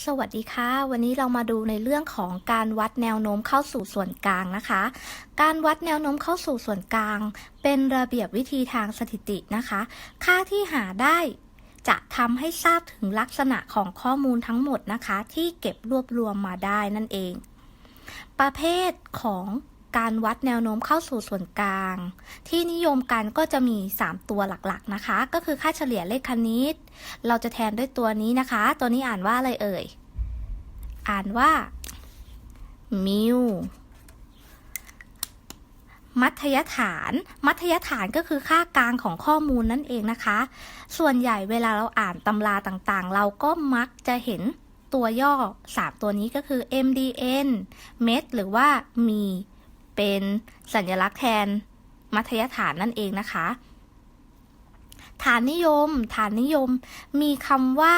สวัสดีค่ะ วันนี้เรามาดูในเรื่องของการวัดแนวโน้มเข้าสู่ส่วนกลางนะคะ การวัดแนวโน้มเข้าสู่ส่วนกลาง เป็นระเบียบวิธีทางสถิตินะคะ ค่าที่หาได้จะทำให้ทราบถึงลักษณะของข้อมูลทั้งหมดนะคะ ที่เก็บรวบรวมมาได้นั่นเอง ประเภทของ การวัดแนวโน้มเข้าสู่ส่วนกลาง ที่นิยมกันก็จะมี 3 ตัวหลักๆนะคะ ก็คือค่าเฉลี่ยเลขคณิต เราจะแทนด้วยตัวนี้นะคะ ตัวนี้อ่านว่าอะไรเอ่ย อ่านว่ามิวมัธยฐาน มัธยฐานก็คือค่ากลางของข้อมูลนั่นเองนะคะ ส่วนใหญ่เวลาเราอ่านตำราต่างๆ เราก็มักจะเห็นตัวย่อ 3 ตัวนี้ก็คือ MDN เม็ดหรือว่ามี เป็นสัญลักษณ์แทนมัธยฐานนั่นเองนะคะ ฐานนิยม ฐานนิยม มีคำว่า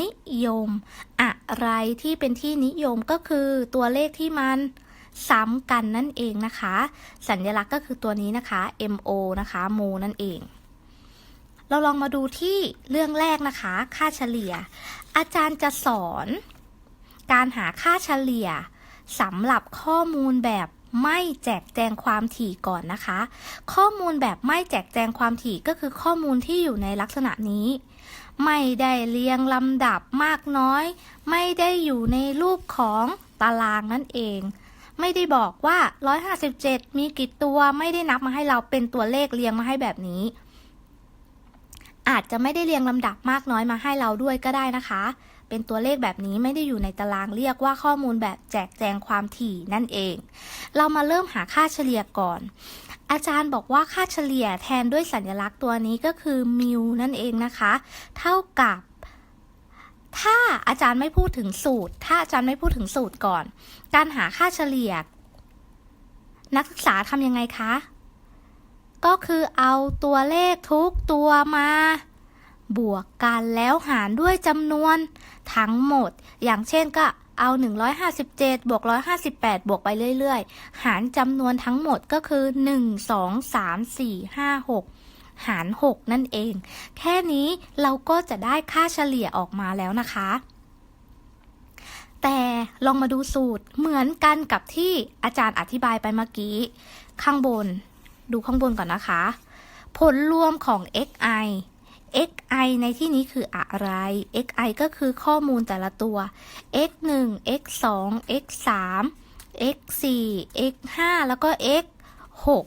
นิยม อะไรที่เป็นที่นิยมก็คือตัวเลขที่มันซ้ำกันนั่นเองนะคะ สัญลักษณ์ก็คือตัวนี้นะคะ MO นะคะโมนั่นเอง เราลองมาดูที่เรื่องแรกนะคะ ค่าเฉลี่ย อาจารย์จะสอน การหาค่าเฉลี่ยสำหรับข้อมูลแบบ ไม่แจกแจงความถี่ก่อนนะคะ ข้อมูลแบบไม่แจกแจงความถี่ก็คือข้อมูลที่อยู่ในลักษณะนี้ ไม่ได้เรียงลำดับมากน้อย ไม่ได้อยู่ในรูปของตารางนั่นเอง ไม่ได้บอกว่า 157 มีกี่ตัวไม่ได้นับมาให้เราเป็นตัวเลขเรียงมาให้แบบนี้ อาจจะไม่ได้เรียงลำดับมากน้อยมาให้เราด้วยก็ได้นะคะ เป็นตัวเลขแบบนี้ไม่ได้อยู่ในตารางเรียกว่าข้อมูลแบบแจกแจงความถี่นั่นเอง เรามาเริ่มหาค่าเฉลี่ยก่อนอาจารย์บอกว่าค่าเฉลี่ยแทนด้วยสัญลักษณ์ตัวนี้ก็คือมิวนั่นเองนะคะ เท่ากับ ถ้าอาจารย์ไม่พูดถึงสูตร ถ้าอาจารย์ไม่พูดถึงสูตรก่อน การหาค่าเฉลี่ย นักศึกษาทำยังไงคะ ก็คือเอาตัวเลขทุกตัวมา บวกกันแล้วหารด้วยจำนวน ทั้งหมด อย่างเช่นก็เอา 157 บวก 158 บวกไปเรื่อย ๆ หารจำนวนทั้งหมดก็คือ 1 2 3 4 5 6 หาร 6 นั่นเอง แค่นี้เราก็จะได้ค่าเฉลี่ยออกมาแล้วนะคะ แต่ลองมาดูสูตรเหมือนกันกับที่อาจารย์อธิบายไปเมื่อกี้ ข้างบน ดูข้างบนก่อนนะคะ ผลรวมของ xi xi ในที่นี้คืออะไร xi ก็คือข้อมูลแต่ละตัว x 1 x 2 x 3 x 4 x 5แล้วก็ x 6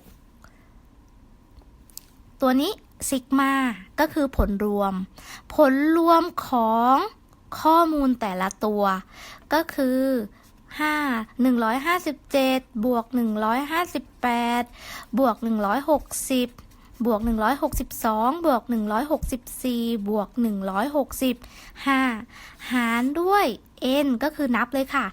ตัวนี้ซิกมาก็คือผลรวม ผลรวมของข้อมูลแต่ละตัว ก็คือ5 157 บวก 158 บวก 160 บวก 162 บวก 164 บวก 165 หารด้วย n ก็คือนับเลยค่ะ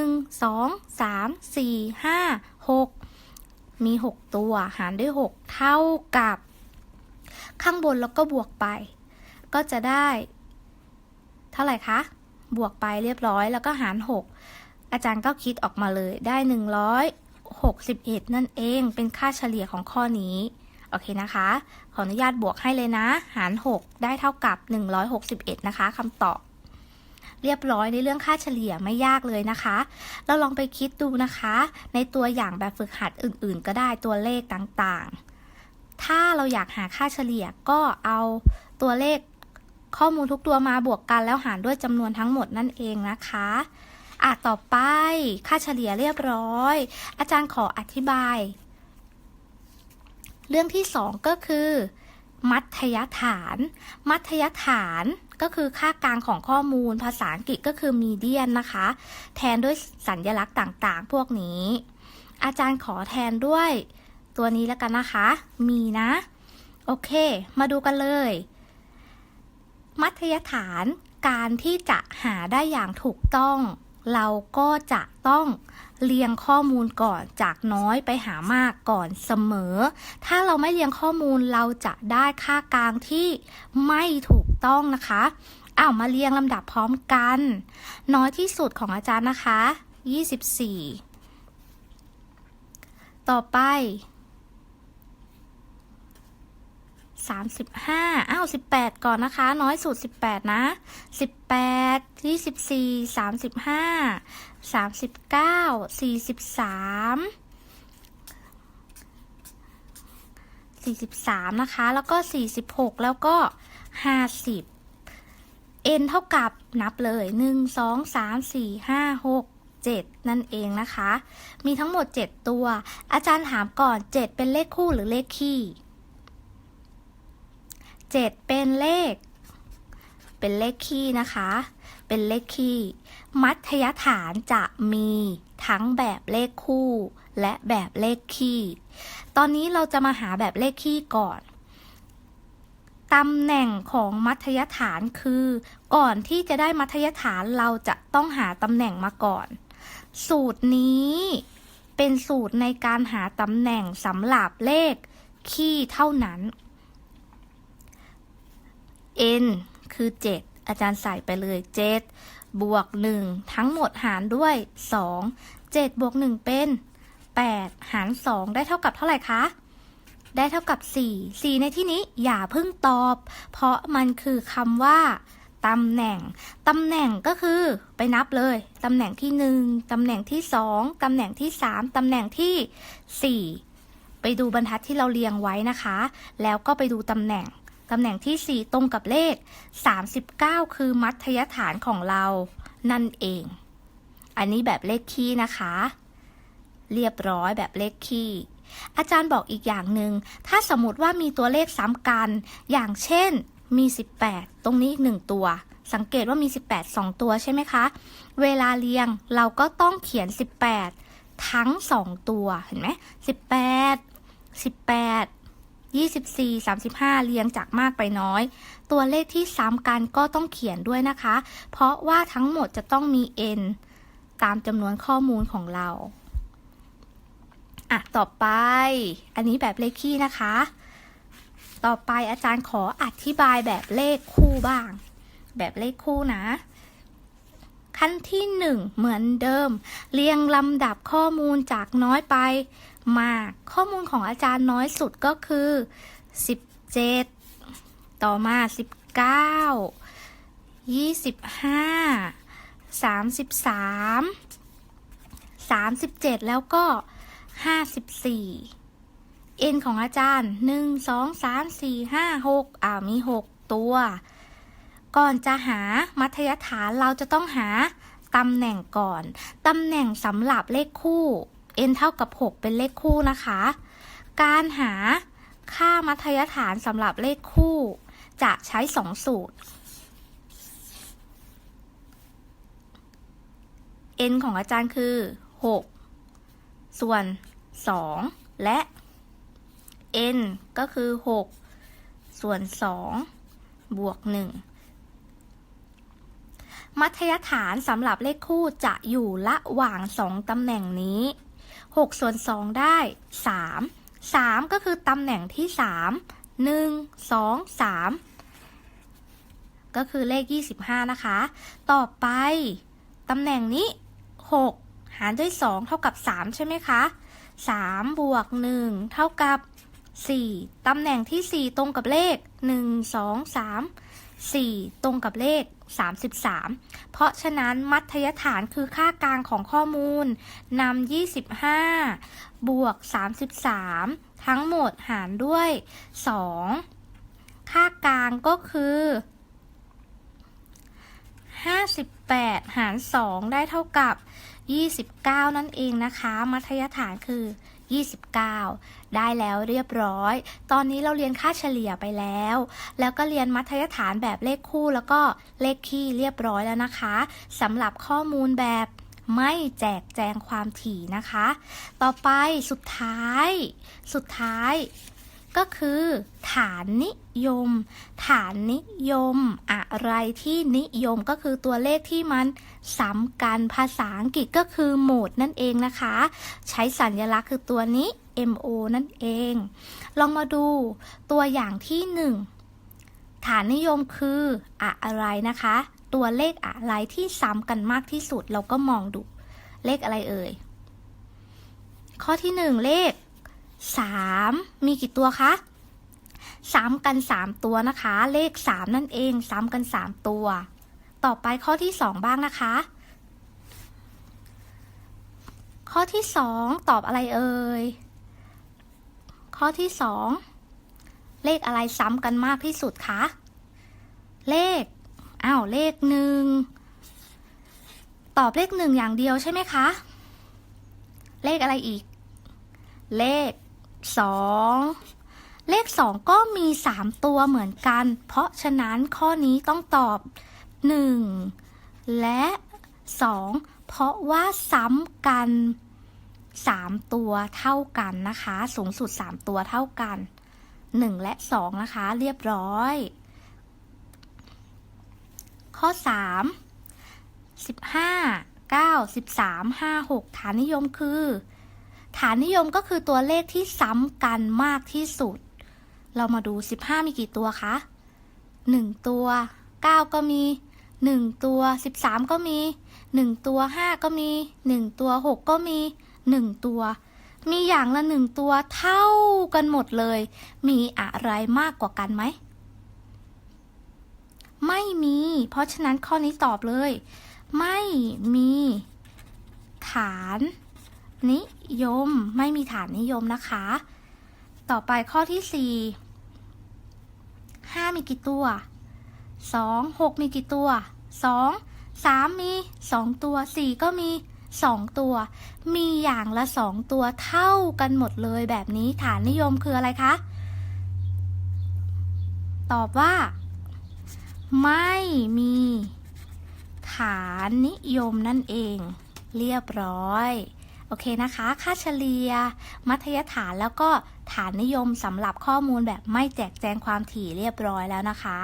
1 2 3 4 5 6 มี 6 ตัว หารด้วย 6 เท่ากับ ข้างบนแล้วก็บวกไป ก็จะได้ เท่าไหร่คะ บวกไปเรียบร้อยแล้วก็หาร 6 อาจารย์ก็คิดออกมาเลยได้161 นั่นเองเป็นค่าเฉลี่ยของข้อนี้ โอเคนะคะ ขออนุญาตบวกให้เลยนะ หาร 6 ได้เท่ากับ 161 นะคะคำตอบ เรียบร้อยในเรื่องค่าเฉลี่ยไม่ยากเลยนะคะ เราลองไปคิดดูนะคะ ในตัวอย่างแบบฝึกหัดอื่น ๆ ก็ได้ตัวเลขต่างๆ ถ้าเราอยากหาค่าเฉลี่ยก็เอาตัวเลขข้อมูลทุกตัวมาบวกกันแล้วหารด้วยจำนวนทั้งหมดนั่นเองนะคะอะต่อไปค่าเฉลี่ยเรียบร้อย อาจารย์ขออธิบาย เรื่องที่สองก็คือ มัธยฐาน มัธยฐานก็คือค่ากลางของข้อมูลภาษาอังกฤษก็คือมีเดียนนะคะ แทนด้วยสัญญลักษณ์ต่างๆ พวกนี้ อาจารย์ขอแทนด้วย ตัวนี้แล้วกันนะคะ มีนะ โอเค มาดูกันเลย มัธยฐานการที่จะหาได้อย่างถูกต้อง เราก็จะต้องเรียงข้อมูลก่อนจากน้อยไปหามากก่อนเสมอ ถ้าเราไม่เรียงข้อมูลเราจะได้ค่ากลางที่ไม่ถูกต้องนะคะอ้าวมาเรียงลำดับพร้อมกัน น้อยที่สุดของอาจารย์นะคะ 24 ต่อไป สามสิบห้าอ้าวสิบแปดก่อนนะคะ น้อยสุดสิบแปดนะสิบแปดยี่สิบสี่สามสิบห้าสามสิบเก้าสี่สิบสามสี่สิบสามนะคะ แล้วก็สี่สิบหกแล้วก็ห้าสิบ n เท่ากับนับเลยหนึ่งสองสามสี่ห้าหกเจ็ดนั่นเองนะคะ มีทั้งหมด7ตัว อาจารย์ถามก่อน7เป็นเลขคู่หรือเลขคี่ 7 เป็นเลข เป็นเลขคี่นะคะ เป็นเลขคี่ มัธยฐานจะมีทั้งแบบเลขคู่ และแบบเลขคี่ ตอนนี้เราจะมาหาแบบเลขคี่ก่อนตำแหน่งของมัธยฐานคือ ก่อนที่จะได้มัธยฐานเราจะต้องหาตำแหน่งมาก่อน สูตรนี้เป็นสูตรในการหาตำแหน่งสำหรับเลข คี่เท่านั้น n คือ 7 อาจารย์ใส่ไปเลย 7 บวก 1 ทั้งหมดหารด้วย 2 7บวก1เป็น 8 หาร 2 ได้เท่ากับเท่าไหร่คะ ได้เท่ากับ 4 4 ในที่นี้อย่าเพิ่งตอบ เพราะมันคือคำว่าตำแหน่ง ตำแหน่งก็คือไปนับเลย ตำแหน่งที่ 1 ตำแหน่งที่ 2 ตำแหน่งที่ 3 ตำแหน่งที่ 4 ไปดูบรรทัดที่เราเรียงไว้นะคะ แล้วก็ไปดูตำแหน่ง ตำแหน่งที่ 4 ตรงกับเลข 39 คือมัธยฐานของเรานั่นเอง อันนี้แบบเลขคี่นะคะ เรียบร้อยแบบเลขคี่อาจารย์บอกอีกอย่างหนึ่ง ถ้าสมมติว่ามีตัวเลขซ้ำกัน อย่างเช่น มี 18 ตรงนี้อีกหนึ่งตัว สังเกตว่ามี 18 2 ตัวใช่ไหมคะ เวลาเรียงเราก็ต้องเขียน 18 ทั้ง 2 ตัว เห็นไหม18 18 24 35 เรียงจากมากไปน้อย ตัวเลขที่ซ้ำกันก็ต้องเขียนด้วยนะคะ เพราะว่าทั้งหมดจะต้องมี n ตามจำนวนข้อมูลของเรา อะ ต่อไป อันนี้แบบเลขคี่นะคะ ต่อไปอาจารย์ขออธิบายแบบเลขคู่บ้าง แบบเลขคู่นะ ขั้นที่หนึ่งเหมือนเดิม เรียงลำดับข้อมูลจากน้อยไป มากข้อมูลของอาจารย์น้อยสุดก็คือ 17 ต่อมา 19 25 33 37 แล้วก็ 54 n ของอาจารย์ 1 2 3 4 5 6อ่ามี 6 ตัว ก่อนจะหามัธยฐานเราจะต้องหาตำแหน่งก่อน ตำแหน่งสำหรับเลขคู่ n เท่ากับ 6 เป็นเลขคู่นะคะ การหาค่ามัธยฐานสำหรับเลขคู่ จะใช้ 2 สูตร n ของอาจารย์คือ 6 ส่วน 2 และ n ก็คือ 6 ส่วน 2 บวก 1 มัธยฐานสำหรับเลขคู่จะอยู่ระหว่าง 2 ตำแหน่งนี้6ส่วน2ได้ 3 3 ก็คือตำแหน่งที่ 3 1 2 3 ก็คือเลข 25 นะคะ ต่อไป ตำแหน่งนี้ 6 หารด้วย 2 เท่ากับ 3 ใช่ไหมคะ 3 บวก 1 เท่ากับ 4 ตำแหน่งที่ 4 ตรงกับเลข 1 2 3 4 ตรงกับเลข 33 เพราะฉะนั้นมัธยฐานคือค่ากลางของข้อมูลนำ25 บวก 33 ทั้งหมดหารด้วย 2 ค่ากลางก็คือ 58 หาร 2 ได้เท่ากับ 29 นั่นเองนะคะ มัธยฐานคือ 29 ได้แล้วเรียบร้อย ตอนนี้เราเรียนค่าเฉลี่ยไปแล้ว แล้วก็เรียนมัธยฐานแบบเลขคู่แล้วก็เลขคี่เรียบร้อยแล้วนะคะสำหรับข้อมูลแบบไม่แจกแจงความถี่นะคะ ต่อไปสุดท้าย สุดท้าย ก็คือ ฐานนิยม ฐานนิยม อะไรที่นิยมก็คือตัวเลขที่มันซ้ำกันภาษาอังกฤษก็คือโหมดนั่นเองนะคะ ใช้สัญลักษณ์คือตัวนี้ MO นั่นเอง ลองมาดูตัวอย่างที่หนึ่งฐานนิยมคืออะไรนะคะ ตัวเลขอะไรที่ซ้ำกันมากที่สุดเราก็มองดูเลขอะไรเอ่ย ข้อที่หนึ่งเลข 3 มีกี่ตัวคะซ้ำกัน 3 ตัวนะคะ เลข 3 นั่นเองซ้ำกัน 3 ตัว ต่อไปข้อที่ 2 บ้างนะคะ ข้อที่ 2 ตอบอะไรเอ่ย ข้อที่ 2 เลขอะไรซ้ำกันมากที่สุดคะ เลข อ้าว เลขหนึ่ง ตอบเลขหนึ่งอย่างเดียวใช่ไหมคะ เลขอะไรอีก เลข สองเลขสองก็มีสามตัวเหมือนกัน เพราะฉะนั้นข้อนี้ต้องตอบหนึ่งและสองเพราะว่าซ้ำกันสามตัวเท่ากันนะคะ สูงสุดสามตัวเท่ากันหนึ่งและสองนะคะ เรียบร้อย ข้อสามสิบห้าเก้าสิบสามห้าหกฐานนิยมคือ ฐานนิยมก็คือตัวเลขที่ซ้ำกันมากที่สุด เรามาดู 15 มีกี่ตัวคะ 1 ตัว 9 ก็มี 1 ตัว 13 ก็มี 1 ตัว 5 ก็มี 1 ตัว 6 ก็มี 1 ตัว มีอย่างละ 1 ตัวเท่ากันหมดเลย มีอะไรมากกว่ากันไหม ไม่มี เพราะฉะนั้นข้อนี้ตอบเลย ไม่มี ฐานนิ ยม ไม่มีฐานนิยมนะคะ ต่อไปข้อที่สี่ห้ามีกี่ตัวสองหกมีกี่ตัวสองสามมีสองตัวสี่ก็มีสองตัว มีอย่างละสองตัวเท่ากันหมดเลยแบบนี้ฐานนิยมคืออะไรคะ ตอบว่า ไม่มีฐานนิยมนั่นเอง เรียบร้อย โอเคนะคะ ค่าเฉลี่ย มัธยฐานแล้วก็ฐานนิยมสำหรับข้อมูลแบบไม่แจกแจงความถี่เรียบร้อยแล้วนะคะ